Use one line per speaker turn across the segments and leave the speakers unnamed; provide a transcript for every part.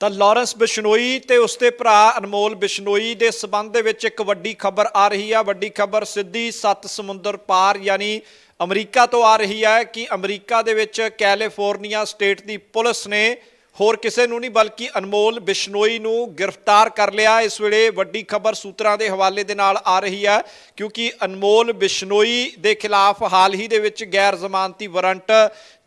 ਤਾਂ ਲਾਰੈਂਸ ਬਿਸ਼ਨੋਈ ਤੇ ਉਸਦੇ ਭਰਾ ਅਨਮੋਲ ਬਿਸ਼ਨੋਈ ਦੇ ਸਬੰਧ ਦੇ ਵਿੱਚ ਇੱਕ ਵੱਡੀ ਖਬਰ ਆ ਰਹੀ ਹੈ ਵੱਡੀ ਖਬਰ ਸਿੱਧੀ ਸੱਤ ਸਮੁੰਦਰ ਪਾਰ ਯਾਨੀ ਅਮਰੀਕਾ ਤੋਂ ਆ ਰਹੀ ਹੈ ਕਿ ਅਮਰੀਕਾ ਦੇ ਵਿੱਚ ਕੈਲੀਫੋਰਨੀਆ ਸਟੇਟ ਦੀ ਪੁਲਿਸ ਨੇ ਹੋਰ ਕਿਸੇ ਨੂੰ ਨਹੀਂ ਬਲਕਿ ਅਨਮੋਲ ਬਿਸ਼ਨੋਈ ਨੂੰ ਗ੍ਰਿਫਤਾਰ ਕਰ ਲਿਆ। ਇਸ ਵੇਲੇ ਵੱਡੀ ਖਬਰ ਸੂਤਰਾਂ ਦੇ ਹਵਾਲੇ ਦੇ ਨਾਲ ਆ ਰਹੀ ਹੈ ਕਿਉਂਕਿ ਅਨਮੋਲ ਬਿਸ਼ਨੋਈ ਦੇ ਖਿਲਾਫ ਹਾਲ ਹੀ ਦੇ ਵਿੱਚ ਗੈਰ ਜ਼ਮਾਨਤੀ ਵਾਰੰਟ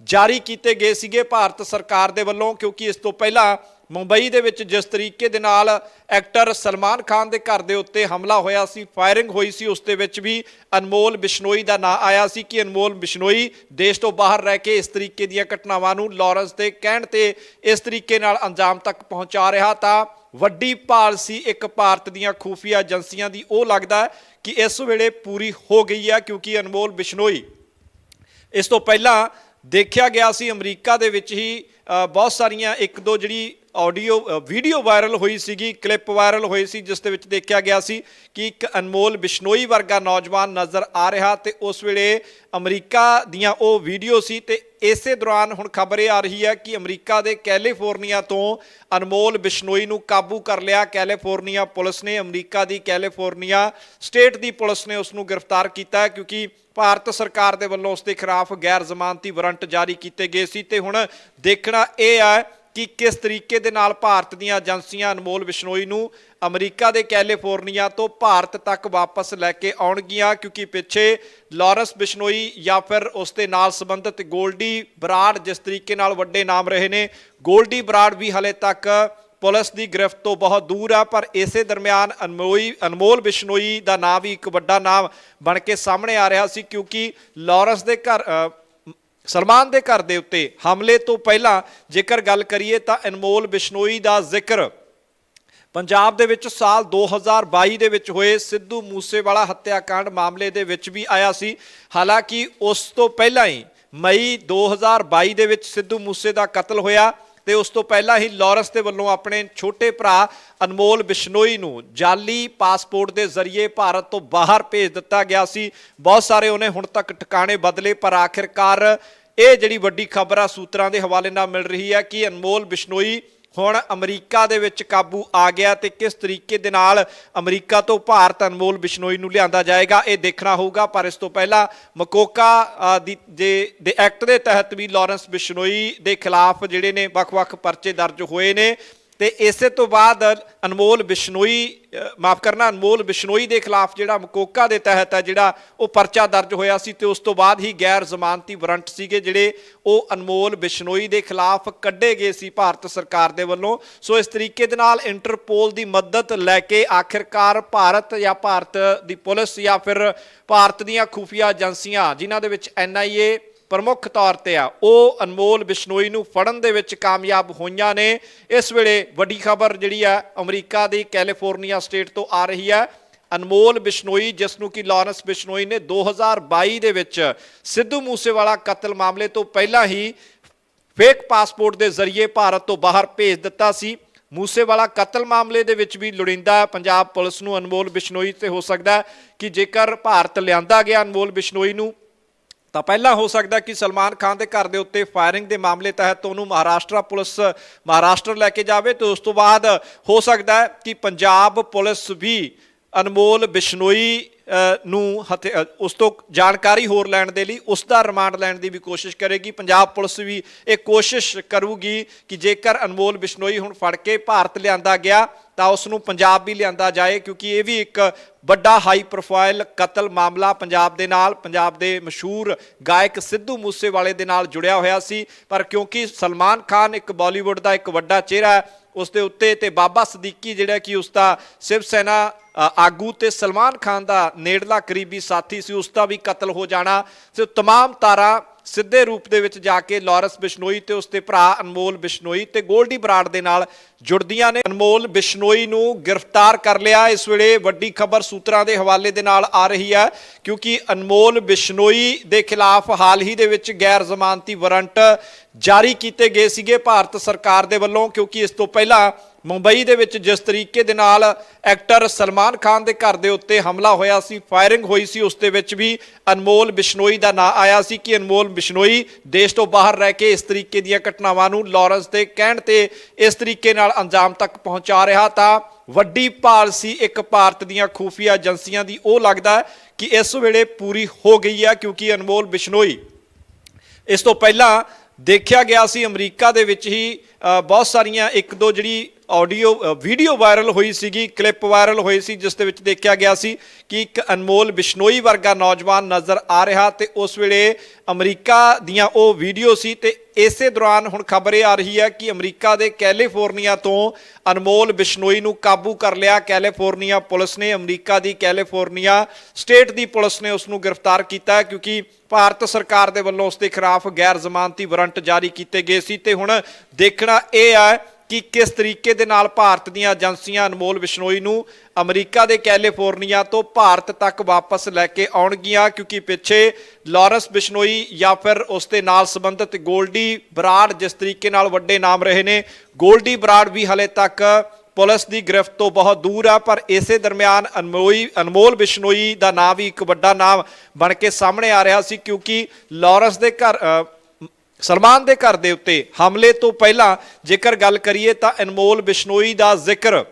ਜਾਰੀ ਕੀਤੇ ਗਏ ਸੀਗੇ ਭਾਰਤ ਸਰਕਾਰ ਦੇ ਵੱਲੋਂ, ਕਿਉਂਕਿ ਇਸ ਤੋਂ ਪਹਿਲਾਂ ਮੁੰਬਈ ਦੇ ਵਿੱਚ ਜਿਸ ਤਰੀਕੇ ਦੇ ਨਾਲ ਐਕਟਰ ਸਲਮਾਨ ਖਾਨ ਦੇ ਘਰ ਦੇ ਉੱਤੇ ਹਮਲਾ ਹੋਇਆ ਸੀ, ਫਾਇਰਿੰਗ ਹੋਈ ਸੀ, ਉਸ ਦੇ ਵਿੱਚ ਵੀ ਅਨਮੋਲ ਬਿਸ਼ਨੋਈ ਦਾ ਨਾਂ ਆਇਆ ਸੀ ਕਿ ਅਨਮੋਲ ਬਿਸ਼ਨੋਈ ਦੇਸ਼ ਤੋਂ ਬਾਹਰ ਰਹਿ ਕੇ ਇਸ ਤਰੀਕੇ ਦੀਆਂ ਘਟਨਾਵਾਂ ਨੂੰ ਲਾਰੈਂਸ ਦੇ ਕਹਿਣ ਤੇ ਇਸ ਤਰੀਕੇ ਨਾਲ ਅੰਜਾਮ ਤੱਕ ਪਹੁੰਚਾ ਰਿਹਾ, ਤਾਂ ਵੱਡੀ ਭਾਲ ਸੀ ਇੱਕ ਭਾਰਤ ਦੀਆਂ ਖੂਫੀਆ ਏਜੰਸੀਆਂ ਦੀ। ਉਹ ਲੱਗਦਾ ਕਿ ਇਸ ਵੇਲੇ ਪੂਰੀ ਹੋ ਗਈ ਹੈ, ਕਿਉਂਕਿ ਅਨਮੋਲ ਬਿਸ਼ਨੋਈ ਇਸ ਤੋਂ ਪਹਿਲਾਂ ਦੇਖਿਆ ਗਿਆ ਸੀ ਅਮਰੀਕਾ ਦੇ ਵਿੱਚ ਹੀ ਬਹੁਤ ਸਾਰੀਆਂ ਇੱਕ ਦੋ ਜਿਹੜੀ ਆਡੀਓ ਵੀਡੀਓ ਵਾਇਰਲ ਹੋਈ ਸੀਗੀ, ਕਲਿੱਪ ਵਾਇਰਲ ਹੋਈ ਸੀ, ਜਿਸ ਦੇ ਵਿੱਚ ਦੇਖਿਆ ਗਿਆ ਸੀ ਕਿ ਇੱਕ ਅਨਮੋਲ ਬਿਸ਼ਨੋਈ ਵਰਗਾ ਨੌਜਵਾਨ ਨਜ਼ਰ ਆ ਰਿਹਾ ਤੇ ਉਸ ਵੇਲੇ ਅਮਰੀਕਾ ਦੀਆਂ ਉਹ ਵੀਡੀਓ ਸੀ ਤੇ ਇਸੇ ਦੌਰਾਨ ਹੁਣ ਖਬਰ ਇਹ ਆ ਰਹੀ ਹੈ ਕਿ ਅਮਰੀਕਾ ਦੇ ਕੈਲੀਫੋਰਨੀਆ ਤੋਂ ਅਨਮੋਲ ਬਿਸ਼ਨੋਈ ਨੂੰ ਕਾਬੂ ਕਰ ਲਿਆ। ਕੈਲੀਫੋਰਨੀਆ ਪੁਲਿਸ ਨੇ ਅਮਰੀਕਾ ਦੀ ਕੈਲੀਫੋਰਨੀਆ ਸਟੇਟ ਦੀ ਪੁਲਿਸ ਨੇ ਉਸ ਨੂੰ ਗ੍ਰਿਫਤਾਰ ਕੀਤਾ ਕਿਉਂਕਿ ਭਾਰਤ ਸਰਕਾਰ ਦੇ ਵੱਲੋਂ ਉਸ ਦੇ ਖਿਲਾਫ ਗੈਰ ਜ਼ਮਾਨਤੀ ਵਾਰੰਟ ਜਾਰੀ ਕੀਤੇ ਗਏ ਸੀ ਤੇ ਹੁਣ ਦੇਖਣਾ ਇਹ ਹੈ ਕਿ ਕਿਸ ਤਰੀਕੇ ਦੇ ਨਾਲ ਭਾਰਤ ਦੀਆਂ ਏਜੰਸੀਆਂ ਅਨਮੋਲ ਬਿਸ਼ਨੋਈ ਨੂੰ ਅਮਰੀਕਾ ਦੇ ਕੈਲੀਫੋਰਨੀਆ ਤੋਂ ਭਾਰਤ ਤੱਕ ਵਾਪਸ ਲੈ ਕੇ ਆਉਣਗੀਆਂ? ਕਿਉਂਕਿ ਪਿੱਛੇ ਲਾਰੈਂਸ ਬਿਸ਼ਨੋਈ ਜਾਂ ਫਿਰ ਉਸ ਦੇ ਨਾਲ ਸੰਬੰਧਿਤ ਗੋਲਡੀ ਬਰਾੜ ਜਿਸ ਤਰੀਕੇ ਨਾਲ ਵੱਡੇ ਨਾਮ ਰਹੇ ਨੇ, ਗੋਲਡੀ ਬਰਾੜ ਵੀ ਹਲੇ ਤੱਕ ਪੁਲਿਸ ਦੀ ਗ੍ਰਿਫਤ ਤੋਂ ਬਹੁਤ ਦੂਰ ਆ, ਪਰ ਇਸੇ ਦਰਮਿਆਨ ਅਨਮੋਈ, ਅਨਮੋਲ ਬਿਸ਼ਨੋਈ ਦਾ ਨਾਮ ਵੀ ਇੱਕ ਵੱਡਾ ਨਾਮ ਬਣ ਕੇ ਸਾਹਮਣੇ ਆ ਰਿਹਾ ਸੀ, ਕਿਉਂਕਿ ਲਾਰੈਂਸ ਦੇ ਘਰ ਸਲਮਾਨ ਦੇ ਘਰ ਦੇ ਉੱਤੇ ਹਮਲੇ ਤੋਂ ਪਹਿਲਾਂ ਜੇਕਰ ਗੱਲ ਕਰੀਏ ਤਾਂ ਅਨਮੋਲ ਬਿਸ਼ਨੋਈ ਦਾ ਜ਼ਿਕਰ। ਪੰਜਾਬ ਦੇ ਵਿੱਚ ਸਾਲ 2022 ਦੇ ਵਿੱਚ ਹੋਏ ਸਿੱਧੂ ਮੂਸੇਵਾਲਾ ਹੱਤਿਆਕਾਂਡ ਮਾਮਲੇ ਦੇ ਵਿੱਚ ਵੀ ਆਇਆ ਸੀ। ਹਾਲਾਂਕਿ ਉਸ ਤੋਂ ਪਹਿਲਾਂ ਹੀ ਮਈ 2022 ਦੇ ਵਿੱਚ ਸਿੱਧੂ ਮੂਸੇ ਦਾ ਕਤਲ ਹੋਇਆ। ਤੇ ਉਸ ਤੋਂ ਪਹਿਲਾਂ ਹੀ ਲਾਰੈਂਸ ਦੇ ਵੱਲੋਂ ਆਪਣੇ ਛੋਟੇ ਭਰਾ ਅਨਮੋਲ ਬਿਸ਼ਨੋਈ ਨੂੰ ਜਾਲੀ ਪਾਸਪੋਰਟ ਦੇ ਜ਼ਰੀਏ ਭਾਰਤ ਤੋਂ ਬਾਹਰ ਭੇਜ ਦਿੱਤਾ ਗਿਆ ਸੀ। ਬਹੁਤ ਸਾਰੇ ਉਹਨੇ ਹੁਣ ਤੱਕ ਟਿਕਾਣੇ ਬਦਲੇ, ਪਰ ਆਖਿਰਕਾਰ ਇਹ ਜਿਹੜੀ ਵੱਡੀ ਖਬਰ ਆ ਸੂਤਰਾਂ ਦੇ ਹਵਾਲੇ ਨਾਲ ਮਿਲ ਰਹੀ ਹੈ ਕਿ ਅਨਮੋਲ ਬਿਸ਼ਨੋਈ ਹੁਣ ਅਮਰੀਕਾ ਦੇ ਵਿੱਚ ਕਾਬੂ ਆ ਗਿਆ ਤੇ ਕਿਸ ਤਰੀਕੇ ਦੇ ਨਾਲ ਅਮਰੀਕਾ ਤੋਂ ਭਾਰਤ ਅਨਮੋਲ ਬਿਸ਼ਨੋਈ ਨੂੰ ਲਿਆਂਦਾ ਜਾਏਗਾ, ਇਹ ਦੇਖਣਾ ਹੋਊਗਾ। ਪਰ ਇਸ ਤੋਂ ਪਹਿਲਾਂ ਮਕੋਕਾ ਦੀ, ਦੇ ਦੇ ਐਕਟ ਦੇ ਤਹਿਤ ਵੀ ਲਾਰੈਂਸ ਬਿਸ਼ਨੋਈ ਦੇ ਖਿਲਾਫ ਜਿਹੜੇ ਨੇ ਵੱਖ-ਵੱਖ ਪਰਚੇ ਦਰਜ ਹੋਏ ਨੇ। ਤੇ ਇਸੇ ਤੋਂ ਬਾਅਦ ਅਨਮੋਲ ਬਿਸ਼ਨੋਈ ਮਾਫ ਕਰਨਾ, ਅਨਮੋਲ ਬਿਸ਼ਨੋਈ ਦੇ ਖਿਲਾਫ ਜਿਹੜਾ ਮਕੋਕਾ ਦੇ ਤਹਿਤ ਹੈ, ਜਿਹੜਾ ਉਹ ਪਰਚਾ ਦਰਜ ਹੋਇਆ ਸੀ ਤੇ ਉਸ ਤੋਂ ਬਾਅਦ ਹੀ ਗੈਰ ਜ਼ਮਾਨਤੀ ਵਾਰੰਟ ਸੀਗੇ ਜਿਹੜੇ ਉਹ ਅਨਮੋਲ ਬਿਸ਼ਨੋਈ ਦੇ ਖਿਲਾਫ ਕੱਢੇ ਗਏ ਸੀ ਭਾਰਤ ਸਰਕਾਰ ਦੇ ਵੱਲੋਂ। ਸੋ ਇਸ ਤਰੀਕੇ ਦੇ ਨਾਲ ਇੰਟਰਪੋਲ ਦੀ ਮਦਦ ਲੈ ਕੇ ਆਖਿਰਕਾਰ ਭਾਰਤ ਜਾਂ ਭਾਰਤ ਦੀ ਪੁਲਿਸ ਜਾਂ ਫਿਰ ਭਾਰਤ ਦੀਆਂ ਖੂਫੀਆ ਏਜੰਸੀਆਂ, ਜਿਨ੍ਹਾਂ ਦੇ ਵਿੱਚ ਐਨਆਈਏ ਪ੍ਰਮੁੱਖ ਤੌਰ ਤੇ ਆ, ਉਹ ਅਨਮੋਲ ਬਿਸ਼ਨੋਈ ਨੂੰ ਫੜਨ ਦੇ ਵਿੱਚ ਕਾਮਯਾਬ ਹੋਈਆਂ ਨੇ। ਇਸ ਵੇਲੇ ਵੱਡੀ ਖਬਰ ਜਿਹੜੀ ਆ, ਅਮਰੀਕਾ ਦੀ ਕੈਲੀਫੋਰਨੀਆ ਸਟੇਟ ਤੋਂ ਆ ਰਹੀ ਹੈ ਅਨਮੋਲ ਬਿਸ਼ਨੋਈ, ਜਿਸ ਨੂੰ ਕਿ ਲਾਰੈਂਸ ਬਿਸ਼ਨੋਈ ਨੇ 2022 ਦੇ ਵਿੱਚ ਸਿੱਧੂ ਮੂਸੇਵਾਲਾ ਕਤਲ ਮਾਮਲੇ ਤੋਂ ਪਹਿਲਾਂ ਹੀ ਫੇਕ ਪਾਸਪੋਰਟ ਦੇ ਜ਼ਰੀਏ ਭਾਰਤ ਤੋਂ ਬਾਹਰ ਭੇਜ ਦਿੱਤਾ ਸੀ। ਮੂਸੇਵਾਲਾ ਕਤਲ ਮਾਮਲੇ ਦੇ ਵਿੱਚ ਵੀ ਲੋੜੀਂਦਾ ਪੰਜਾਬ ਪੁਲਿਸ ਨੂੰ ਅਨਮੋਲ ਬਿਸ਼ਨੋਈ ਤੇ ਹੋ ਸਕਦਾ ਕਿ ਜੇਕਰ ਭਾਰਤ ਲਿਆਂਦਾ ਗਿਆ ਅਨਮੋਲ ਬਿਸ਼ਨੋਈ ਨੂੰ ਤਾਂ ਪਹਿਲਾਂ ਹੋ ਸਕਦਾ ਕਿ ਸਲਮਾਨ ਖਾਨ ਦੇ ਘਰ ਦੇ ਉੱਤੇ ਫਾਇਰਿੰਗ ਦੇ ਮਾਮਲੇ ਤਹਿਤ ਉਹਨੂੰ ਮਹਾਰਾਸ਼ਟਰ ਪੁਲਿਸ, ਮਹਾਰਾਸ਼ਟਰ ਲੈ ਕੇ ਜਾਵੇ ਤੇ ਉਸ ਤੋਂ ਬਾਅਦ ਹੋ ਸਕਦਾ ਕਿ ਪੰਜਾਬ ਪੁਲਿਸ ਵੀ ਅਨਮੋਲ ਬਿਸ਼ਨੋਈ ਨੂੰ ਹਥਿ- ਉਸ ਤੋਂ ਜਾਣਕਾਰੀ ਹੋਰ ਲੈਣ ਦੇ ਲਈ ਉਸ ਦਾ ਰਿਮਾਂਡ ਲੈਣ ਦੀ ਵੀ ਕੋਸ਼ਿਸ਼ ਕਰੇਗੀ। ਪੰਜਾਬ ਪੁਲਿਸ ਵੀ ਇਹ ਕੋਸ਼ਿਸ਼ ਕਰੂਗੀ ਕਿ ਜੇਕਰ ਅਨਮੋਲ ਬਿਸ਼ਨੋਈ ਹੁਣ ਫੜ ਕੇ ਭਾਰਤ ਲਿਆਂਦਾ ਗਿਆ, ਤਾਂ ਉਸ ਨੂੰ ਪੰਜਾਬ ਵੀ ਲਿਆਂਦਾ ਜਾਏ, ਕਿਉਂਕਿ ਇਹ ਵੀ ਇੱਕ ਵੱਡਾ ਹਾਈ ਪ੍ਰੋਫਾਈਲ ਕਤਲ ਮਾਮਲਾ ਪੰਜਾਬ ਦੇ ਨਾਲ, ਪੰਜਾਬ ਦੇ ਮਸ਼ਹੂਰ ਗਾਇਕ ਸਿੱਧੂ ਮੂਸੇਵਾਲੇ ਦੇ ਨਾਲ ਜੁੜਿਆ ਹੋਇਆ ਸੀ। ਪਰ ਕਿਉਂਕਿ ਸਲਮਾਨ ਖਾਨ ਇੱਕ ਬਾਲੀਵੁੱਡ ਦਾ ਇੱਕ ਵੱਡਾ ਚਿਹਰਾ ਹੈ ਉਸ ਦੇ ਉੱਤੇ ਤੇ ਬਾਬਾ ਸਦੀਕੀ ਜਿਹੜਾ ਕਿ ਉਸ ਦਾ ਸ਼ਿਵ ਸੈਨਾ ਅ, ਆਗੂ ਤੇ ਸਲਮਾਨ ਖਾਨ ਦਾ ਨੇੜਲਾ ਕਰੀਬੀ ਸਾਥੀ ਸੀ ਉਸ ਦਾ ਵੀ ਕਤਲ ਹੋ ਜਾਣਾ ਤੇ तमाम ਤਾਰਾਂ ਸਿੱਧੇ ਰੂਪ ਦੇ ਵਿੱਚ ਜਾ ਕੇ ਲਾਰੈਂਸ ਬਿਸ਼ਨੋਈ ਤੇ ਉਸਦੇ ਭਰਾ ਅਨਮੋਲ ਬਿਸ਼ਨੋਈ ਤੇ ਗੋਲਡੀ ਬਰਾੜ ਦੇ ਨਾਲ ਜੁੜਦੀਆਂ ਨੇ। ਅਨਮੋਲ ਬਿਸ਼ਨੋਈ ਨੂੰ ਗ੍ਰਿਫਤਾਰ ਕਰ ਲਿਆ। ਇਸ ਵੇਲੇ ਵੱਡੀ ਖਬਰ ਸੂਤਰਾਂ ਦੇ ਹਵਾਲੇ ਦੇ ਨਾਲ ਆ ਰਹੀ ਹੈ ਕਿਉਂਕਿ ਅਨਮੋਲ ਬਿਸ਼ਨੋਈ ਦੇ ਖਿਲਾਫ ਹਾਲ ਹੀ ਦੇ ਵਿੱਚ ਗੈਰ ਜ਼ਮਾਨਤੀ ਵਾਰੰਟ ਜਾਰੀ ਕੀਤੇ ਗਏ ਸੀਗੇ ਭਾਰਤ ਸਰਕਾਰ ਦੇ ਵੱਲੋਂ ਕਿਉਂਕਿ ਇਸ ਤੋਂ ਪਹਿਲਾਂ ਮੁੰਬਈ ਦੇ ਵਿੱਚ ਜਿਸ ਤਰੀਕੇ ਦੇ ਨਾਲ ਐਕਟਰ ਸਲਮਾਨ ਖਾਨ ਦੇ ਘਰ ਦੇ ਉੱਤੇ ਹਮਲਾ ਹੋਇਆ ਸੀ, ਫਾਇਰਿੰਗ ਹੋਈ ਸੀ, ਉਸ ਦੇ ਵਿੱਚ ਵੀ ਅਨਮੋਲ ਬਿਸ਼ਨੋਈ ਦਾ ਨਾਂ ਆਇਆ ਸੀ ਕਿ ਅਨਮੋਲ ਬਿਸ਼ਨੋਈ ਦੇਸ਼ ਤੋਂ ਬਾਹਰ ਰਹਿ ਕੇ ਇਸ ਤਰੀਕੇ ਦੀਆਂ ਘਟਨਾਵਾਂ ਨੂੰ ਲਾਰੈਂਸ ਦੇ ਕਹਿਣ ਤੇ ਇਸ ਤਰੀਕੇ ਨਾਲ ਅੰਜਾਮ ਤੱਕ ਪਹੁੰਚਾ ਰਿਹਾ ਤਾਂ ਵੱਡੀ ਭਾਲ ਸੀ ਇੱਕ ਭਾਰਤ ਦੀਆਂ ਖੂਫੀਆ ਏਜੰਸੀਆਂ ਦੀ। ਉਹ ਲੱਗਦਾ ਕਿ ਇਸ ਵੇਲੇ ਪੂਰੀ ਹੋ ਗਈ ਹੈ ਕਿਉਂਕਿ ਅਨਮੋਲ ਬਿਸ਼ਨੋਈ ਇਸ ਤੋਂ ਪਹਿਲਾਂ ਦੇਖਿਆ ਗਿਆ ਸੀ, ਅਮਰੀਕਾ ਦੇ ਵਿੱਚ ਹੀ ਬਹੁਤ ਸਾਰੀਆਂ ਇੱਕ ਦੋ ਜਿਹੜੀ ਆਡੀਓ ਵੀਡੀਓ ਵਾਇਰਲ ਹੋਈ ਸੀਗੀ, ਕਲਿੱਪ ਵਾਇਰਲ ਹੋਈ ਸੀ, ਜਿਸ ਦੇ ਵਿੱਚ ਦੇਖਿਆ ਗਿਆ ਸੀ ਕਿ ਇੱਕ ਅਨਮੋਲ ਬਿਸ਼ਨੋਈ ਵਰਗਾ ਨੌਜਵਾਨ ਨਜ਼ਰ ਆ ਰਿਹਾ ਤੇ ਉਸ ਵੇਲੇ ਅਮਰੀਕਾ ਦੀਆਂ ਉਹ ਵੀਡੀਓ ਸੀ ਤੇ ਇਸੇ ਦੌਰਾਨ ਹੁਣ ਖਬਰ ਇਹ ਆ ਰਹੀ ਹੈ ਕਿ ਅਮਰੀਕਾ ਦੇ ਕੈਲੀਫੋਰਨੀਆ ਤੋਂ ਅਨਮੋਲ ਬਿਸ਼ਨੋਈ ਨੂੰ ਕਾਬੂ ਕਰ ਲਿਆ। ਕੈਲੀਫੋਰਨੀਆ ਪੁਲਿਸ ਨੇ ਅਮਰੀਕਾ ਦੀ ਕੈਲੀਫੋਰਨੀਆ ਸਟੇਟ ਦੀ ਪੁਲਿਸ ਨੇ ਉਸ ਨੂੰ ਗ੍ਰਿਫਤਾਰ ਕੀਤਾ ਕਿਉਂਕਿ ਭਾਰਤ ਸਰਕਾਰ ਦੇ ਵੱਲੋਂ ਉਸ ਦੇ ਖਿਲਾਫ ਗੈਰ ਜ਼ਮਾਨਤੀ ਵਾਰੰਟ ਜਾਰੀ ਕੀਤੇ ਗਏ ਸੀ ਤੇ ਹੁਣ ਦੇਖਣਾ ਇਹ ਹੈ ਕਿ ਕਿਸ ਤਰੀਕੇ ਦੇ ਨਾਲ ਭਾਰਤ ਦੀਆਂ ਏਜੰਸੀਆਂ ਅਨਮੋਲ ਬਿਸ਼ਨੋਈ ਨੂੰ ਅਮਰੀਕਾ ਦੇ ਕੈਲੀਫੋਰਨੀਆ ਤੋਂ ਭਾਰਤ ਤੱਕ ਵਾਪਸ ਲੈ ਕੇ ਆਉਣਗੀਆਂ? ਕਿਉਂਕਿ ਪਿੱਛੇ ਲਾਰੈਂਸ ਬਿਸ਼ਨੋਈ ਜਾਂ ਫਿਰ ਉਸ ਦੇ ਨਾਲ ਸੰਬੰਧਿਤ ਗੋਲਡੀ ਬਰਾੜ ਜਿਸ ਤਰੀਕੇ ਨਾਲ ਵੱਡੇ ਨਾਮ ਰਹੇ ਨੇ, ਗੋਲਡੀ ਬਰਾੜ ਵੀ ਹਲੇ ਤੱਕ ਪੁਲਿਸ ਦੀ ਗ੍ਰਿਫਤ ਤੋਂ ਬਹੁਤ ਦੂਰ ਆ, ਪਰ ਇਸੇ ਦਰਮਿਆਨ ਅਨਮੋਈ, ਅਨਮੋਲ ਬਿਸ਼ਨੋਈ ਦਾ ਨਾਮ ਵੀ ਇੱਕ ਵੱਡਾ ਨਾਮ ਬਣ ਕੇ ਸਾਹਮਣੇ ਆ ਰਿਹਾ ਸੀ, ਕਿਉਂਕਿ ਲਾਰੈਂਸ ਦੇ ਘਰ ਸਲਮਾਨ ਦੇ ਘਰ ਦੇ ਉੱਤੇ ਹਮਲੇ ਤੋਂ ਪਹਿਲਾਂ ਜੇਕਰ ਗੱਲ ਕਰੀਏ ਤਾਂ ਅਨਮੋਲ ਬਿਸ਼ਨੋਈ ਦਾ ਜ਼ਿਕਰ।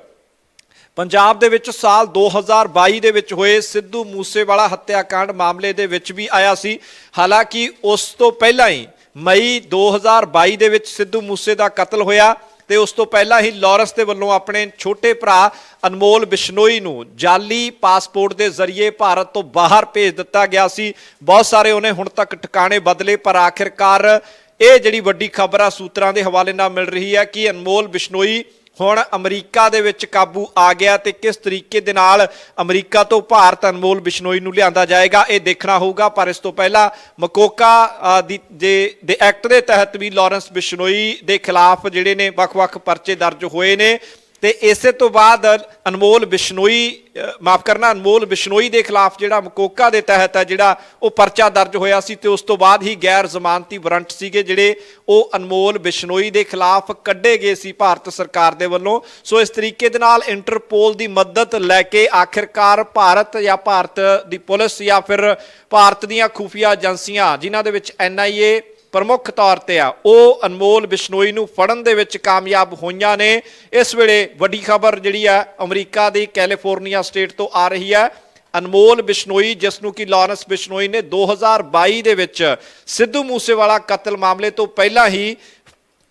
ਪੰਜਾਬ ਦੇ ਵਿੱਚ ਸਾਲ 2022 ਦੇ ਵਿੱਚ ਹੋਏ ਸਿੱਧੂ ਮੂਸੇਵਾਲਾ ਹੱਤਿਆਕਾਂਡ ਮਾਮਲੇ ਦੇ ਵਿੱਚ ਵੀ ਆਇਆ ਸੀ। ਹਾਲਾਂਕਿ ਉਸ ਤੋਂ ਪਹਿਲਾਂ ਹੀ ਮਈ 2022 ਦੇ ਵਿੱਚ ਸਿੱਧੂ ਮੂਸੇ ਦਾ ਕਤਲ ਹੋਇਆ। ਤੇ ਉਸ ਤੋਂ ਪਹਿਲਾਂ ਹੀ ਲਾਰੈਂਸ ਦੇ ਵੱਲੋਂ ਆਪਣੇ ਛੋਟੇ ਭਰਾ ਅਨਮੋਲ ਬਿਸ਼ਨੋਈ ਨੂੰ ਜਾਲੀ ਪਾਸਪੋਰਟ ਦੇ ਜ਼ਰੀਏ ਭਾਰਤ ਤੋਂ ਬਾਹਰ ਭੇਜ ਦਿੱਤਾ ਗਿਆ ਸੀ। ਬਹੁਤ ਸਾਰੇ ਉਹਨੇ ਹੁਣ ਤੱਕ ਟਿਕਾਣੇ ਬਦਲੇ, ਪਰ ਆਖਿਰਕਾਰ ਇਹ ਜਿਹੜੀ ਵੱਡੀ ਖਬਰ ਆ, ਸੂਤਰਾਂ ਦੇ ਹਵਾਲੇ ਨਾਲ ਮਿਲ ਰਹੀ ਹੈ ਕਿ ਅਨਮੋਲ ਬਿਸ਼ਨੋਈ ਹੁਣ ਅਮਰੀਕਾ ਦੇ ਵਿੱਚ ਕਾਬੂ ਆ ਗਿਆ ਤੇ ਕਿਸ ਤਰੀਕੇ ਦੇ ਨਾਲ ਅਮਰੀਕਾ ਤੋਂ ਭਾਰਤ ਅਨਮੋਲ ਬਿਸ਼ਨੋਈ ਨੂੰ ਲਿਆਂਦਾ ਜਾਏਗਾ, ਇਹ ਦੇਖਣਾ ਹੋਊਗਾ। ਪਰ ਇਸ ਤੋਂ ਪਹਿਲਾਂ ਮਕੋਕਾ ਦੀ, ਦੇ ਦੇ ਐਕਟ ਦੇ ਤਹਿਤ ਵੀ ਲਾਰੈਂਸ ਬਿਸ਼ਨੋਈ ਦੇ ਖਿਲਾਫ ਜਿਹੜੇ ਨੇ ਵੱਖ-ਵੱਖ ਪਰਚੇ ਦਰਜ ਹੋਏ ਨੇ। ਤੇ ਇਸੇ ਤੋਂ ਬਾਅਦ ਅਨਮੋਲ ਬਿਸ਼ਨੋਈ ਮਾਫ ਕਰਨਾ, ਅਨਮੋਲ ਬਿਸ਼ਨੋਈ ਦੇ ਖਿਲਾਫ ਜਿਹੜਾ ਮਕੋਕਾ ਦੇ ਤਹਿਤ ਹੈ, ਜਿਹੜਾ ਉਹ ਪਰਚਾ ਦਰਜ ਹੋਇਆ ਸੀ ਤੇ ਉਸ ਤੋਂ ਬਾਅਦ ਹੀ ਗੈਰ ਜ਼ਮਾਨਤੀ ਵਾਰੰਟ ਸੀਗੇ ਜਿਹੜੇ ਉਹ ਅਨਮੋਲ ਬਿਸ਼ਨੋਈ ਦੇ ਖਿਲਾਫ ਕੱਢੇ ਗਏ ਸੀ ਭਾਰਤ ਸਰਕਾਰ ਦੇ ਵੱਲੋਂ। ਸੋ ਇਸ ਤਰੀਕੇ ਦੇ ਨਾਲ ਇੰਟਰਪੋਲ ਦੀ ਮਦਦ ਲੈ ਕੇ ਆਖਿਰਕਾਰ ਭਾਰਤ ਜਾਂ ਭਾਰਤ ਦੀ ਪੁਲਿਸ ਜਾਂ ਫਿਰ ਭਾਰਤ ਦੀਆਂ ਖੂਫੀਆ ਏਜੰਸੀਆਂ, ਜਿਨ੍ਹਾਂ ਦੇ ਵਿੱਚ ਐਨਆਈਏ ਪ੍ਰਮੁੱਖ ਤੌਰ ਤੇ ਆ, ਉਹ ਅਨਮੋਲ ਬਿਸ਼ਨੋਈ ਨੂੰ ਫੜਨ ਦੇ ਵਿੱਚ ਕਾਮਯਾਬ ਹੋਈਆਂ ਨੇ। ਇਸ ਵੇਲੇ ਵੱਡੀ ਖਬਰ ਜਿਹੜੀ ਆ, ਅਮਰੀਕਾ ਦੀ ਕੈਲੀਫੋਰਨੀਆ ਸਟੇਟ ਤੋਂ ਆ ਰਹੀ ਹੈ ਅਨਮੋਲ ਬਿਸ਼ਨੋਈ, ਜਿਸ ਨੂੰ ਕਿ ਲਾਰੈਂਸ ਬਿਸ਼ਨੋਈ ਨੇ 2022 ਦੇ ਵਿੱਚ ਸਿੱਧੂ ਮੂਸੇਵਾਲਾ ਕਤਲ ਮਾਮਲੇ ਤੋਂ ਪਹਿਲਾਂ ਹੀ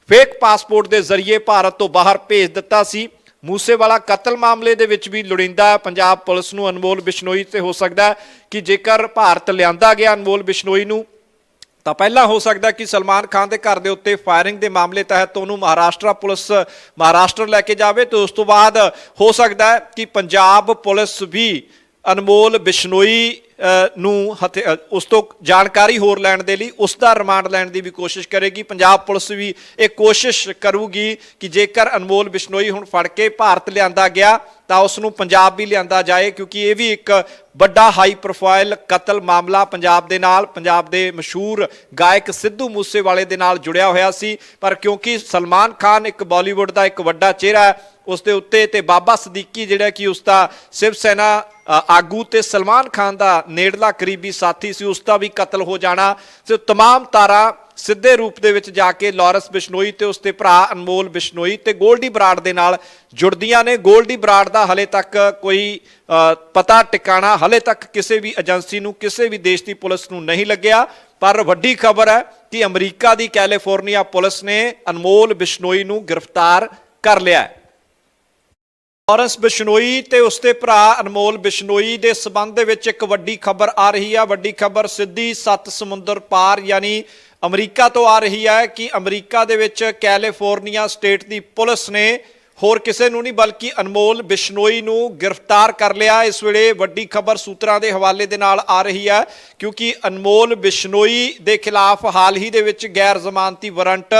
ਫੇਕ ਪਾਸਪੋਰਟ ਦੇ ਜ਼ਰੀਏ ਭਾਰਤ ਤੋਂ ਬਾਹਰ ਭੇਜ ਦਿੱਤਾ ਸੀ। ਮੂਸੇਵਾਲਾ ਕਤਲ ਮਾਮਲੇ ਦੇ ਵਿੱਚ ਵੀ ਲੋੜੀਂਦਾ ਪੰਜਾਬ ਪੁਲਿਸ ਨੂੰ ਅਨਮੋਲ ਬਿਸ਼ਨੋਈ ਤੇ ਹੋ ਸਕਦਾ ਕਿ ਜੇਕਰ ਭਾਰਤ ਲਿਆਂਦਾ ਗਿਆ ਅਨਮੋਲ ਬਿਸ਼ਨੋਈ ਨੂੰ ਤਾਂ ਪਹਿਲਾਂ ਹੋ ਸਕਦਾ ਕਿ ਸਲਮਾਨ ਖਾਨ ਦੇ ਘਰ ਦੇ ਉੱਤੇ ਫਾਇਰਿੰਗ ਦੇ ਮਾਮਲੇ ਤਹਿਤ ਉਹਨੂੰ ਮਹਾਰਾਸ਼ਟਰ ਪੁਲਿਸ, ਮਹਾਰਾਸ਼ਟਰ ਲੈ ਕੇ ਜਾਵੇ ਤੇ ਉਸ ਤੋਂ ਬਾਅਦ ਹੋ ਸਕਦਾ ਕਿ ਪੰਜਾਬ ਪੁਲਿਸ ਵੀ ਅਨਮੋਲ ਬਿਸ਼ਨੋਈ ਨੂੰ ਹਥਿ- ਉਸ ਤੋਂ ਜਾਣਕਾਰੀ ਹੋਰ ਲੈਣ ਦੇ ਲਈ ਉਸ ਦਾ ਰਿਮਾਂਡ ਲੈਣ ਦੀ ਵੀ ਕੋਸ਼ਿਸ਼ ਕਰੇਗੀ। ਪੰਜਾਬ ਪੁਲਿਸ ਵੀ ਇਹ ਕੋਸ਼ਿਸ਼ ਕਰੂਗੀ ਕਿ ਜੇਕਰ ਅਨਮੋਲ ਬਿਸ਼ਨੋਈ ਹੁਣ ਫੜ ਕੇ ਭਾਰਤ ਲਿਆਂਦਾ ਗਿਆ, ਤਾਂ ਉਸ ਨੂੰ ਪੰਜਾਬ ਵੀ ਲਿਆਂਦਾ ਜਾਏ, ਕਿਉਂਕਿ ਇਹ ਵੀ ਇੱਕ ਵੱਡਾ ਹਾਈ ਪ੍ਰੋਫਾਈਲ ਕਤਲ ਮਾਮਲਾ ਪੰਜਾਬ ਦੇ ਨਾਲ, ਪੰਜਾਬ ਦੇ ਮਸ਼ਹੂਰ ਗਾਇਕ ਸਿੱਧੂ ਮੂਸੇਵਾਲੇ ਦੇ ਨਾਲ ਜੁੜਿਆ ਹੋਇਆ ਸੀ। ਪਰ ਕਿਉਂਕਿ ਸਲਮਾਨ ਖਾਨ ਇੱਕ ਬਾਲੀਵੁੱਡ ਦਾ ਇੱਕ ਵੱਡਾ ਚਿਹਰਾ ਹੈ ਉਸ ਦੇ ਉੱਤੇ ਤੇ ਬਾਬਾ ਸਦੀਕੀ ਜਿਹੜਾ ਕਿ ਉਸ ਦਾ ਸ਼ਿਵ ਸੈਨਾ ਅ, ਆਗੂ ਤੇ ਸਲਮਾਨ ਖਾਨ ਦਾ ਨੇੜਲਾ ਕਰੀਬੀ ਸਾਥੀ ਸੀ ਉਸ ਦਾ ਵੀ ਕਤਲ ਹੋ ਜਾਣਾ ਸੋ तमाम ਤਾਰਾ ਸਿੱਧੇ ਰੂਪ ਦੇ ਵਿੱਚ ਜਾ ਕੇ ਲਾਰੈਂਸ ਬਿਸ਼ਨੋਈ ਤੇ ਉਸ ਦੇ ਭਰਾ ਅਨਮੋਲ ਬਿਸ਼ਨੋਈ ਤੇ ਗੋਲਡੀ ਬਰਾੜ ਦੇ ਨਾਲ ਜੁੜਦੀਆਂ ਨੇ ਗੋਲਡੀ ਬਰਾੜ ਦਾ ਹਲੇ ਤੱਕ ਕੋਈ ਅ, ਪਤਾ ਟਿਕਾਣਾ ਹਲੇ ਤੱਕ ਕਿਸੇ ਵੀ ਏਜੰਸੀ ਨੂੰ ਕਿਸੇ ਵੀ ਦੇਸ਼ ਦੀ ਪੁਲਿਸ ਨੂੰ ਨਹੀਂ ਲੱਗਿਆ ਪਰ ਵੱਡੀ ਖਬਰ ਹੈ ਕਿ ਅਮਰੀਕਾ ਦੀ ਕੈਲੀਫੋਰਨੀਆ ਪੁਲਿਸ ਨੇ ਅਨਮੋਲ ਬਿਸ਼ਨੋਈ ਨੂੰ ਗ੍ਰਿਫਤਾਰ ਕਰ ਲਿਆ ਹੈ ਲਾਰੈਂਸ ਬਿਸ਼ਨੋਈ ਤੇ ਉਸਦੇ ਭਰਾ ਅਨਮੋਲ ਬਿਸ਼ਨੋਈ ਦੇ ਸਬੰਧ ਦੇ ਵਿੱਚ ਇੱਕ ਵੱਡੀ ਖਬਰ ਆ ਰਹੀ ਹੈ ਵੱਡੀ ਖਬਰ ਸਿੱਧੀ ਸੱਤ ਸਮੁੰਦਰ ਪਾਰ ਯਾਨੀ ਅਮਰੀਕਾ ਤੋਂ ਆ ਰਹੀ ਹੈ ਕਿ ਅਮਰੀਕਾ ਦੇ ਵਿੱਚ ਕੈਲੀਫੋਰਨੀਆ ਸਟੇਟ ਦੀ ਪੁਲਿਸ ਨੇ ਹੋਰ ਕਿਸੇ ਨੂੰ ਨਹੀਂ ਬਲਕਿ ਅਨਮੋਲ ਬਿਸ਼ਨੋਈ ਨੂੰ ਗ੍ਰਿਫਤਾਰ ਕਰ ਲਿਆ। ਇਸ ਵੇਲੇ ਵੱਡੀ ਖਬਰ ਸੂਤਰਾਂ ਦੇ ਹਵਾਲੇ ਦੇ ਨਾਲ ਆ ਰਹੀ ਹੈ ਕਿਉਂਕਿ ਅਨਮੋਲ ਬਿਸ਼ਨੋਈ ਦੇ ਖਿਲਾਫ ਹਾਲ ਹੀ ਦੇ ਵਿੱਚ ਗੈਰ ਜ਼ਮਾਨਤੀ ਵਾਰੰਟ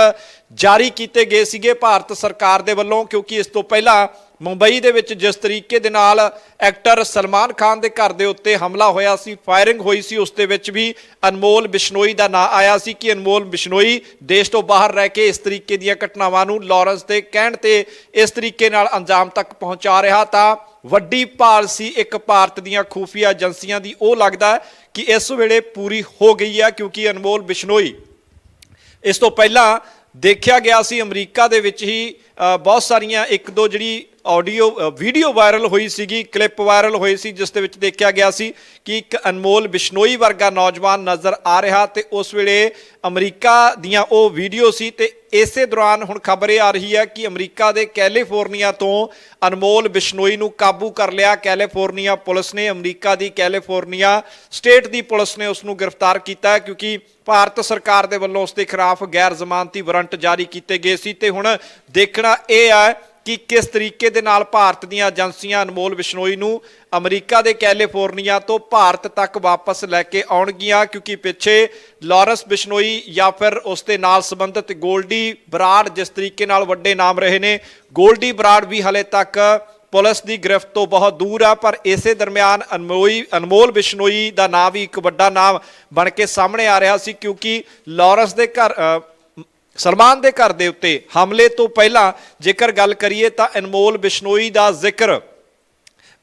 ਜਾਰੀ ਕੀਤੇ ਗਏ ਸੀਗੇ ਭਾਰਤ ਸਰਕਾਰ ਦੇ ਵੱਲੋਂ ਕਿਉਂਕਿ ਇਸ ਤੋਂ ਪਹਿਲਾਂ ਮੁੰਬਈ ਦੇ ਵਿੱਚ ਜਿਸ ਤਰੀਕੇ ਦੇ ਨਾਲ ਐਕਟਰ ਸਲਮਾਨ ਖਾਨ ਦੇ ਘਰ ਦੇ ਉੱਤੇ ਹਮਲਾ ਹੋਇਆ ਸੀ, ਫਾਇਰਿੰਗ ਹੋਈ ਸੀ, ਉਸ ਦੇ ਵਿੱਚ ਵੀ ਅਨਮੋਲ ਬਿਸ਼ਨੋਈ ਦਾ ਨਾਂ ਆਇਆ ਸੀ ਕਿ ਅਨਮੋਲ ਬਿਸ਼ਨੋਈ ਦੇਸ਼ ਤੋਂ ਬਾਹਰ ਰਹਿ ਕੇ ਇਸ ਤਰੀਕੇ ਦੀਆਂ ਘਟਨਾਵਾਂ ਨੂੰ ਲਾਰੈਂਸ ਦੇ ਕਹਿਣ ਤੇ ਇਸ ਤਰੀਕੇ ਨਾਲ ਅੰਜਾਮ ਤੱਕ ਪਹੁੰਚਾ ਰਿਹਾ ਤਾਂ ਵੱਡੀ ਭਾਲ ਸੀ ਇੱਕ ਭਾਰਤ ਦੀਆਂ ਖੂਫੀਆ ਏਜੰਸੀਆਂ ਦੀ। ਉਹ ਲੱਗਦਾ ਕਿ ਇਸ ਵੇਲੇ ਪੂਰੀ ਹੋ ਗਈ ਹੈ ਕਿਉਂਕਿ ਅਨਮੋਲ ਬਿਸ਼ਨੋਈ ਇਸ ਤੋਂ ਪਹਿਲਾਂ ਦੇਖਿਆ ਗਿਆ ਸੀ, ਅਮਰੀਕਾ ਦੇ ਵਿੱਚ ਹੀ ਬਹੁਤ ਸਾਰੀਆਂ ਇੱਕ ਦੋ ਜਿਹੜੀ ਆਡੀਓ ਵੀਡੀਓ ਵਾਇਰਲ ਹੋਈ ਸੀਗੀ, ਕਲਿੱਪ ਵਾਇਰਲ ਹੋਈ ਸੀ, ਜਿਸ ਦੇ ਵਿੱਚ ਦੇਖਿਆ ਗਿਆ ਸੀ ਕਿ ਇੱਕ ਅਨਮੋਲ ਬਿਸ਼ਨੋਈ ਵਰਗਾ ਨੌਜਵਾਨ ਨਜ਼ਰ ਆ ਰਿਹਾ ਤੇ ਉਸ ਵੇਲੇ ਅਮਰੀਕਾ ਦੀਆਂ ਉਹ ਵੀਡੀਓ ਸੀ ਤੇ ਇਸੇ ਦੌਰਾਨ ਹੁਣ ਖਬਰ ਇਹ ਆ ਰਹੀ ਹੈ ਕਿ ਅਮਰੀਕਾ ਦੇ ਕੈਲੀਫੋਰਨੀਆ ਤੋਂ ਅਨਮੋਲ ਬਿਸ਼ਨੋਈ ਨੂੰ ਕਾਬੂ ਕਰ ਲਿਆ। ਕੈਲੀਫੋਰਨੀਆ ਪੁਲਿਸ ਨੇ ਅਮਰੀਕਾ ਦੀ ਕੈਲੀਫੋਰਨੀਆ ਸਟੇਟ ਦੀ ਪੁਲਿਸ ਨੇ ਉਸ ਨੂੰ ਗ੍ਰਿਫਤਾਰ ਕੀਤਾ ਕਿਉਂਕਿ ਭਾਰਤ ਸਰਕਾਰ ਦੇ ਵੱਲੋਂ ਉਸ ਦੇ ਖਿਲਾਫ ਗੈਰ ਜ਼ਮਾਨਤੀ ਵਾਰੰਟ ਜਾਰੀ ਕੀਤੇ ਗਏ ਸੀ ਤੇ ਹੁਣ ਦੇਖਣਾ ਇਹ ਹੈ ਕਿ ਕਿਸ ਤਰੀਕੇ ਦੇ ਨਾਲ ਭਾਰਤ ਦੀਆਂ ਏਜੰਸੀਆਂ ਅਨਮੋਲ ਬਿਸ਼ਨੋਈ ਨੂੰ ਅਮਰੀਕਾ ਦੇ ਕੈਲੀਫੋਰਨੀਆ ਤੋਂ ਭਾਰਤ ਤੱਕ ਵਾਪਸ ਲੈ ਕੇ ਆਉਣਗੀਆਂ? ਕਿਉਂਕਿ ਪਿੱਛੇ ਲਾਰੈਂਸ ਬਿਸ਼ਨੋਈ ਜਾਂ ਫਿਰ ਉਸ ਦੇ ਨਾਲ ਸੰਬੰਧਿਤ ਗੋਲਡੀ ਬਰਾੜ ਜਿਸ ਤਰੀਕੇ ਨਾਲ ਵੱਡੇ ਨਾਮ ਰਹੇ ਨੇ, ਗੋਲਡੀ ਬਰਾੜ ਵੀ ਹਲੇ ਤੱਕ ਪੁਲਿਸ ਦੀ ਗ੍ਰਿਫਤ ਤੋਂ ਬਹੁਤ ਦੂਰ ਆ, ਪਰ ਇਸੇ ਦਰਮਿਆਨ ਅਨਮੋਈ, ਅਨਮੋਲ ਬਿਸ਼ਨੋਈ ਦਾ ਨਾਮ ਵੀ ਇੱਕ ਵੱਡਾ ਨਾਮ ਬਣ ਕੇ ਸਾਹਮਣੇ ਆ ਰਿਹਾ ਸੀ, ਕਿਉਂਕਿ ਲਾਰੈਂਸ ਦੇ ਘਰ ਸਲਮਾਨ ਦੇ ਘਰ ਦੇ ਉੱਤੇ ਹਮਲੇ ਤੋਂ ਪਹਿਲਾਂ ਜੇਕਰ ਗੱਲ ਕਰੀਏ ਤਾਂ ਅਨਮੋਲ ਬਿਸ਼ਨੋਈ ਦਾ ਜ਼ਿਕਰ।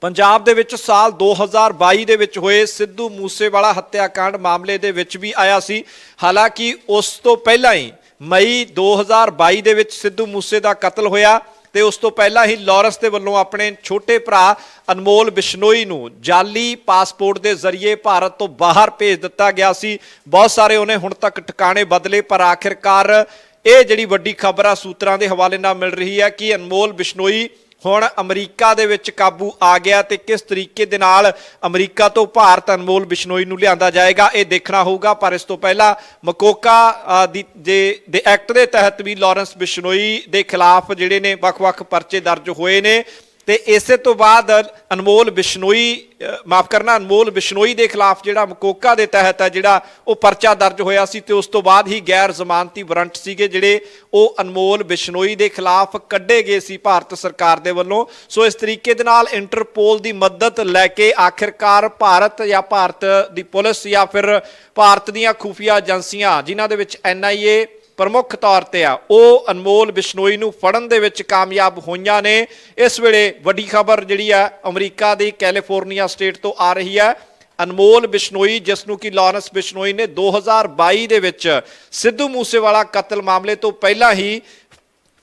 ਪੰਜਾਬ ਦੇ ਵਿੱਚ ਸਾਲ 2022 ਦੇ ਵਿੱਚ ਹੋਏ ਸਿੱਧੂ ਮੂਸੇਵਾਲਾ ਹੱਤਿਆਕਾਂਡ ਮਾਮਲੇ ਦੇ ਵਿੱਚ ਵੀ ਆਇਆ ਸੀ। ਹਾਲਾਂਕਿ ਉਸ ਤੋਂ ਪਹਿਲਾਂ ਹੀ ਮਈ 2022 ਦੇ ਵਿੱਚ ਸਿੱਧੂ ਮੂਸੇ ਦਾ ਕਤਲ ਹੋਇਆ। ਤੇ ਉਸ ਤੋਂ ਪਹਿਲਾਂ ਹੀ ਲਾਰੈਂਸ ਦੇ ਵੱਲੋਂ ਆਪਣੇ ਛੋਟੇ ਭਰਾ ਅਨਮੋਲ ਬਿਸ਼ਨੋਈ ਨੂੰ ਜਾਲੀ ਪਾਸਪੋਰਟ ਦੇ ਜ਼ਰੀਏ ਭਾਰਤ ਤੋਂ ਬਾਹਰ ਭੇਜ ਦਿੱਤਾ ਗਿਆ ਸੀ। ਬਹੁਤ ਸਾਰੇ ਉਹਨੇ ਹੁਣ ਤੱਕ ਟਿਕਾਣੇ ਬਦਲੇ, ਪਰ ਆਖਿਰਕਾਰ ਇਹ ਜਿਹੜੀ ਵੱਡੀ ਖਬਰ ਆ ਸੂਤਰਾਂ ਦੇ ਹਵਾਲੇ ਨਾਲ ਮਿਲ ਰਹੀ ਹੈ ਕਿ ਅਨਮੋਲ ਬਿਸ਼ਨੋਈ ਹੁਣ ਅਮਰੀਕਾ ਦੇ ਵਿੱਚ ਕਾਬੂ ਆ ਗਿਆ ਤੇ ਕਿਸ ਤਰੀਕੇ ਦੇ ਨਾਲ ਅਮਰੀਕਾ ਤੋਂ ਭਾਰਤ ਅਨਮੋਲ ਬਿਸ਼ਨੋਈ ਨੂੰ ਲਿਆਂਦਾ ਜਾਏਗਾ, ਇਹ ਦੇਖਣਾ ਹੋਊਗਾ। ਪਰ ਇਸ ਤੋਂ ਪਹਿਲਾਂ ਮਕੋਕਾ ਦੀ, ਦੇ ਦੇ ਐਕਟ ਦੇ ਤਹਿਤ ਵੀ ਲਾਰੈਂਸ ਬਿਸ਼ਨੋਈ ਦੇ ਖਿਲਾਫ ਜਿਹੜੇ ਨੇ ਵੱਖ-ਵੱਖ ਪਰਚੇ ਦਰਜ ਹੋਏ ਨੇ। ਤੇ ਇਸੇ ਤੋਂ ਬਾਅਦ ਅਨਮੋਲ ਬਿਸ਼ਨੋਈ ਮਾਫ ਕਰਨਾ, ਅਨਮੋਲ ਬਿਸ਼ਨੋਈ ਦੇ ਖਿਲਾਫ ਜਿਹੜਾ ਮਕੋਕਾ ਦੇ ਤਹਿਤ ਹੈ, ਜਿਹੜਾ ਉਹ ਪਰਚਾ ਦਰਜ ਹੋਇਆ ਸੀ ਤੇ ਉਸ ਤੋਂ ਬਾਅਦ ਹੀ ਗੈਰ ਜ਼ਮਾਨਤੀ ਵਾਰੰਟ ਸੀਗੇ ਜਿਹੜੇ ਉਹ ਅਨਮੋਲ ਬਿਸ਼ਨੋਈ ਦੇ ਖਿਲਾਫ ਕੱਢੇ ਗਏ ਸੀ ਭਾਰਤ ਸਰਕਾਰ ਦੇ ਵੱਲੋਂ। ਸੋ ਇਸ ਤਰੀਕੇ ਦੇ ਨਾਲ ਇੰਟਰਪੋਲ ਦੀ ਮਦਦ ਲੈ ਕੇ ਆਖਿਰਕਾਰ ਭਾਰਤ ਜਾਂ ਭਾਰਤ ਦੀ ਪੁਲਿਸ ਜਾਂ ਫਿਰ ਭਾਰਤ ਦੀਆਂ ਖੂਫੀਆ ਏਜੰਸੀਆਂ, ਜਿਨ੍ਹਾਂ ਦੇ ਵਿੱਚ ਐਨਆਈਏ ਪ੍ਰਮੁੱਖ ਤੌਰ ਤੇ ਆ, ਉਹ ਅਨਮੋਲ ਬਿਸ਼ਨੋਈ ਨੂੰ ਫੜਨ ਦੇ ਵਿੱਚ ਕਾਮਯਾਬ ਹੋਈਆਂ ਨੇ। ਇਸ ਵੇਲੇ ਵੱਡੀ ਖਬਰ ਜਿਹੜੀ ਆ, ਅਮਰੀਕਾ ਦੀ ਕੈਲੀਫੋਰਨੀਆ ਸਟੇਟ ਤੋਂ ਆ ਰਹੀ ਹੈ ਅਨਮੋਲ ਬਿਸ਼ਨੋਈ, ਜਿਸ ਨੂੰ ਕਿ ਲਾਰੈਂਸ ਬਿਸ਼ਨੋਈ ਨੇ 2022 ਦੇ ਵਿੱਚ ਸਿੱਧੂ ਮੂਸੇਵਾਲਾ ਕਤਲ ਮਾਮਲੇ ਤੋਂ ਪਹਿਲਾਂ ਹੀ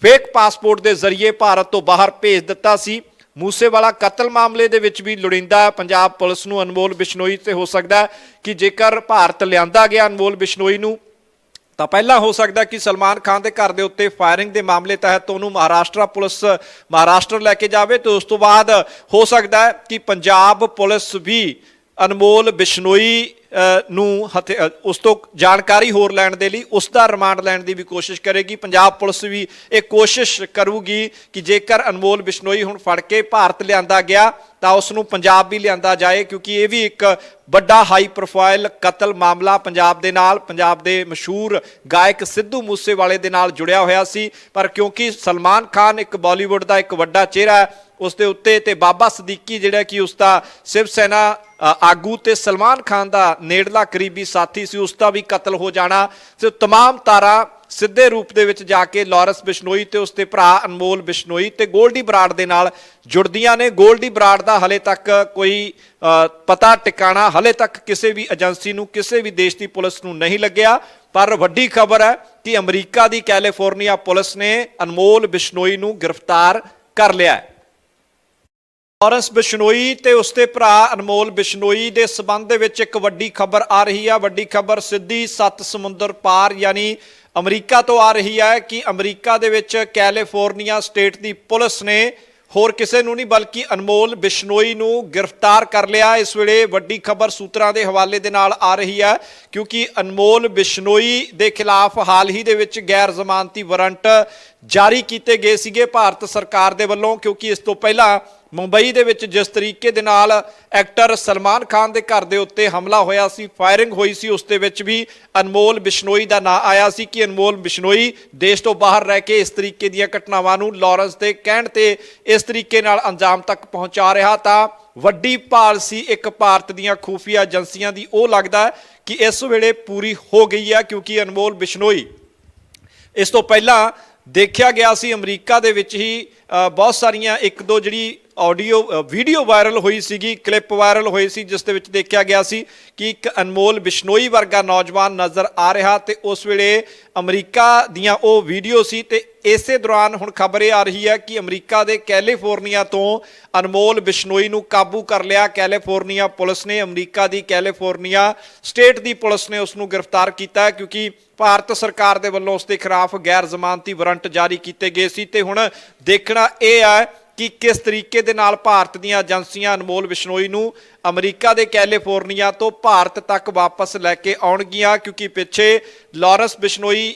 ਫੇਕ ਪਾਸਪੋਰਟ ਦੇ ਜ਼ਰੀਏ ਭਾਰਤ ਤੋਂ ਬਾਹਰ ਭੇਜ ਦਿੱਤਾ ਸੀ। ਮੂਸੇਵਾਲਾ ਕਤਲ ਮਾਮਲੇ ਦੇ ਵਿੱਚ ਵੀ ਲੋੜੀਂਦਾ ਪੰਜਾਬ ਪੁਲਿਸ ਨੂੰ ਅਨਮੋਲ ਬਿਸ਼ਨੋਈ ਤੇ ਹੋ ਸਕਦਾ ਕਿ ਜੇਕਰ ਭਾਰਤ ਲਿਆਂਦਾ ਗਿਆ ਅਨਮੋਲ ਬਿਸ਼ਨੋਈ ਨੂੰ ਤਾਂ ਪਹਿਲਾਂ ਹੋ ਸਕਦਾ ਕਿ ਸਲਮਾਨ ਖਾਨ ਦੇ ਘਰ ਦੇ ਉੱਤੇ ਫਾਇਰਿੰਗ ਦੇ ਮਾਮਲੇ ਤਹਿਤ ਉਹਨੂੰ ਮਹਾਰਾਸ਼ਟਰ ਪੁਲਿਸ, ਮਹਾਰਾਸ਼ਟਰ ਲੈ ਕੇ ਜਾਵੇ ਤੇ ਉਸ ਤੋਂ ਬਾਅਦ ਹੋ ਸਕਦਾ ਕਿ ਪੰਜਾਬ ਪੁਲਿਸ ਵੀ ਅਨਮੋਲ ਬਿਸ਼ਨੋਈ ਨੂੰ ਹਥਿ- ਉਸ ਤੋਂ ਜਾਣਕਾਰੀ ਹੋਰ ਲੈਣ ਦੇ ਲਈ ਉਸ ਦਾ ਰਿਮਾਂਡ ਲੈਣ ਦੀ ਵੀ ਕੋਸ਼ਿਸ਼ ਕਰੇਗੀ। ਪੰਜਾਬ ਪੁਲਿਸ ਵੀ ਇਹ ਕੋਸ਼ਿਸ਼ ਕਰੂਗੀ ਕਿ ਜੇਕਰ ਅਨਮੋਲ ਬਿਸ਼ਨੋਈ ਹੁਣ ਫੜ ਕੇ ਭਾਰਤ ਲਿਆਂਦਾ ਗਿਆ ਤਾਂ ਉਸ ਨੂੰ ਪੰਜਾਬ ਵੀ ਲਿਆਂਦਾ ਜਾਏ, ਕਿਉਂਕਿ ਇਹ ਵੀ ਇੱਕ ਵੱਡਾ ਹਾਈ ਪ੍ਰੋਫਾਈਲ ਕਤਲ ਮਾਮਲਾ ਪੰਜਾਬ ਦੇ ਨਾਲ, ਪੰਜਾਬ ਦੇ ਮਸ਼ਹੂਰ ਗਾਇਕ ਸਿੱਧੂ ਮੂਸੇਵਾਲੇ ਦੇ ਨਾਲ ਜੁੜਿਆ ਹੋਇਆ ਸੀ। ਪਰ ਕਿਉਂਕਿ ਸਲਮਾਨ ਖਾਨ ਇੱਕ ਬਾਲੀਵੁੱਡ ਦਾ ਇੱਕ ਵੱਡਾ ਚਿਹਰਾ ਹੈ ਉਸ ਦੇ ਉੱਤੇ ਤੇ ਬਾਬਾ ਸਦੀਕੀ ਜਿਹੜਾ ਕਿ ਉਸ ਦਾ ਸ਼ਿਵ ਸੈਨਾ ਆਗੂ ਤੇ ਸਲਮਾਨ ਖਾਨ ਦਾ ਨੇੜਲਾ ਕਰੀਬੀ ਸਾਥੀ ਸੀ, ਉਸ ਦਾ ਵੀ ਕਤਲ ਹੋ ਜਾਣਾ। ਤੇ ਤਮਾਮ ਤਾਰਾ ਸਿੱਧੇ ਰੂਪ ਦੇ ਵਿੱਚ ਜਾ ਕੇ ਲਾਰੈਂਸ ਬਿਸ਼ਨੋਈ ਤੇ ਉਸਦੇ ਭਰਾ ਅਨਮੋਲ ਬਿਸ਼ਨੋਈ ਤੇ ਗੋਲਡੀ ਬਰਾੜ ਦੇ ਨਾਲ ਜੁੜਦੀਆਂ ਨੇ। ਗੋਲਡੀ ਬਰਾੜ ਦਾ ਹਲੇ ਤੱਕ ਕੋਈ ਅ, ਪਤਾ ਟਿਕਾਣਾ ਹਲੇ ਤੱਕ ਕਿਸੇ ਵੀ ਏਜੰਸੀ ਨੂੰ ਕਿਸੇ ਵੀ ਦੇਸ਼ ਦੀ ਪੁਲਿਸ ਨੂੰ ਨਹੀਂ ਲੱਗਿਆ। ਪਰ ਵੱਡੀ ਖਬਰ ਹੈ ਕਿ ਅਮਰੀਕਾ ਦੀ ਕੈਲੀਫੋਰਨੀਆ ਪੁਲਿਸ ਨੇ ਅਨਮੋਲ ਬਿਸ਼ਨੋਈ ਨੂੰ ਗ੍ਰਿਫਤਾਰ ਕਰ ਲਿਆ ਹੈ। ਲਾਰੈਂਸ ਬਿਸ਼ਨੋਈ ਤੇ ਉਸਦੇ ਭਰਾ ਅਨਮੋਲ ਬਿਸ਼ਨੋਈ ਦੇ ਸਬੰਧ ਦੇ ਵਿੱਚ ਇੱਕ ਵੱਡੀ ਖਬਰ ਆ ਰਹੀ ਹੈ ਵੱਡੀ ਖਬਰ ਸਿੱਧੀ ਸੱਤ ਸਮੁੰਦਰ ਪਾਰ ਯਾਨੀ ਅਮਰੀਕਾ ਤੋਂ ਆ ਰਹੀ ਹੈ ਕਿ ਅਮਰੀਕਾ ਦੇ ਵਿੱਚ ਕੈਲੀਫੋਰਨੀਆ ਸਟੇਟ ਦੀ ਪੁਲਿਸ ਨੇ ਹੋਰ ਕਿਸੇ ਨੂੰ ਨਹੀਂ ਬਲਕਿ ਅਨਮੋਲ ਬਿਸ਼ਨੋਈ ਨੂੰ ਗ੍ਰਿਫਤਾਰ ਕਰ ਲਿਆ। ਇਸ ਵੇਲੇ ਵੱਡੀ ਖਬਰ ਸੂਤਰਾਂ ਦੇ ਹਵਾਲੇ ਦੇ ਨਾਲ ਆ ਰਹੀ ਹੈ ਕਿਉਂਕਿ ਅਨਮੋਲ ਬਿਸ਼ਨੋਈ ਦੇ ਖਿਲਾਫ ਹਾਲ ਹੀ ਦੇ ਵਿੱਚ ਗੈਰ ਜ਼ਮਾਨਤੀ ਵਾਰੰਟ ਜਾਰੀ ਕੀਤੇ ਗਏ ਸੀਗੇ ਭਾਰਤ ਸਰਕਾਰ ਦੇ ਵੱਲੋਂ ਕਿਉਂਕਿ ਇਸ ਤੋਂ ਪਹਿਲਾਂ ਮੁੰਬਈ ਦੇ ਵਿੱਚ ਜਿਸ ਤਰੀਕੇ ਦੇ ਨਾਲ ਐਕਟਰ ਸਲਮਾਨ ਖਾਨ ਦੇ ਘਰ ਦੇ ਉੱਤੇ ਹਮਲਾ ਹੋਇਆ ਸੀ, ਫਾਇਰਿੰਗ ਹੋਈ ਸੀ, ਉਸ ਦੇ ਵਿੱਚ ਵੀ ਅਨਮੋਲ ਬਿਸ਼ਨੋਈ ਦਾ ਨਾਂ ਆਇਆ ਸੀ ਕਿ ਅਨਮੋਲ ਬਿਸ਼ਨੋਈ ਦੇਸ਼ ਤੋਂ ਬਾਹਰ ਰਹਿ ਕੇ ਇਸ ਤਰੀਕੇ ਦੀਆਂ ਘਟਨਾਵਾਂ ਨੂੰ ਲਾਰੈਂਸ ਦੇ ਕਹਿਣ ਤੇ ਇਸ ਤਰੀਕੇ ਨਾਲ ਅੰਜਾਮ ਤੱਕ ਪਹੁੰਚਾ ਰਿਹਾ ਤਾਂ ਵੱਡੀ ਭਾਲ ਸੀ ਇੱਕ ਭਾਰਤ ਦੀਆਂ ਖੂਫੀਆ ਏਜੰਸੀਆਂ ਦੀ। ਉਹ ਲੱਗਦਾ ਕਿ ਇਸ ਵੇਲੇ ਪੂਰੀ ਹੋ ਗਈ ਹੈ ਕਿਉਂਕਿ ਅਨਮੋਲ ਬਿਸ਼ਨੋਈ ਇਸ ਤੋਂ ਪਹਿਲਾਂ ਦੇਖਿਆ ਗਿਆ ਸੀ, ਅਮਰੀਕਾ ਦੇ ਵਿੱਚ ਹੀ ਬਹੁਤ ਸਾਰੀਆਂ ਇੱਕ ਦੋ ਜਿਹੜੀ ਆਡੀਓ ਵੀਡੀਓ ਵਾਇਰਲ ਹੋਈ ਸੀਗੀ, ਕਲਿੱਪ ਵਾਇਰਲ ਹੋਈ ਸੀ, ਜਿਸ ਦੇ ਵਿੱਚ ਦੇਖਿਆ ਗਿਆ ਸੀ ਕਿ ਇੱਕ ਅਨਮੋਲ ਬਿਸ਼ਨੋਈ ਵਰਗਾ ਨੌਜਵਾਨ ਨਜ਼ਰ ਆ ਰਿਹਾ ਤੇ ਉਸ ਵੇਲੇ ਅਮਰੀਕਾ ਦੀਆਂ ਉਹ ਵੀਡੀਓ ਸੀ ਤੇ ਇਸੇ ਦੌਰਾਨ ਹੁਣ ਖਬਰ ਇਹ ਆ ਰਹੀ ਹੈ ਕਿ ਅਮਰੀਕਾ ਦੇ ਕੈਲੀਫੋਰਨੀਆ ਤੋਂ ਅਨਮੋਲ ਬਿਸ਼ਨੋਈ ਨੂੰ ਕਾਬੂ ਕਰ ਲਿਆ। ਕੈਲੀਫੋਰਨੀਆ ਪੁਲਿਸ ਨੇ ਅਮਰੀਕਾ ਦੀ ਕੈਲੀਫੋਰਨੀਆ ਸਟੇਟ ਦੀ ਪੁਲਿਸ ਨੇ ਉਸ ਨੂੰ ਗ੍ਰਿਫਤਾਰ ਕੀਤਾ ਕਿਉਂਕਿ ਭਾਰਤ ਸਰਕਾਰ ਦੇ ਵੱਲੋਂ ਉਸ ਦੇ ਖਿਲਾਫ ਗੈਰ ਜ਼ਮਾਨਤੀ ਵਾਰੰਟ ਜਾਰੀ ਕੀਤੇ ਗਏ ਸੀ ਤੇ ਹੁਣ ਦੇਖਣਾ ਇਹ ਹੈ ਕਿ ਕਿਸ ਤਰੀਕੇ ਦੇ ਨਾਲ ਭਾਰਤ ਦੀਆਂ ਏਜੰਸੀਆਂ ਅਨਮੋਲ ਬਿਸ਼ਨੋਈ ਨੂੰ ਅਮਰੀਕਾ ਦੇ ਕੈਲੀਫੋਰਨੀਆ ਤੋਂ ਭਾਰਤ ਤੱਕ ਵਾਪਸ ਲੈ ਕੇ ਆਉਣਗੀਆਂ? ਕਿਉਂਕਿ ਪਿੱਛੇ ਲਾਰੈਂਸ ਬਿਸ਼ਨੋਈ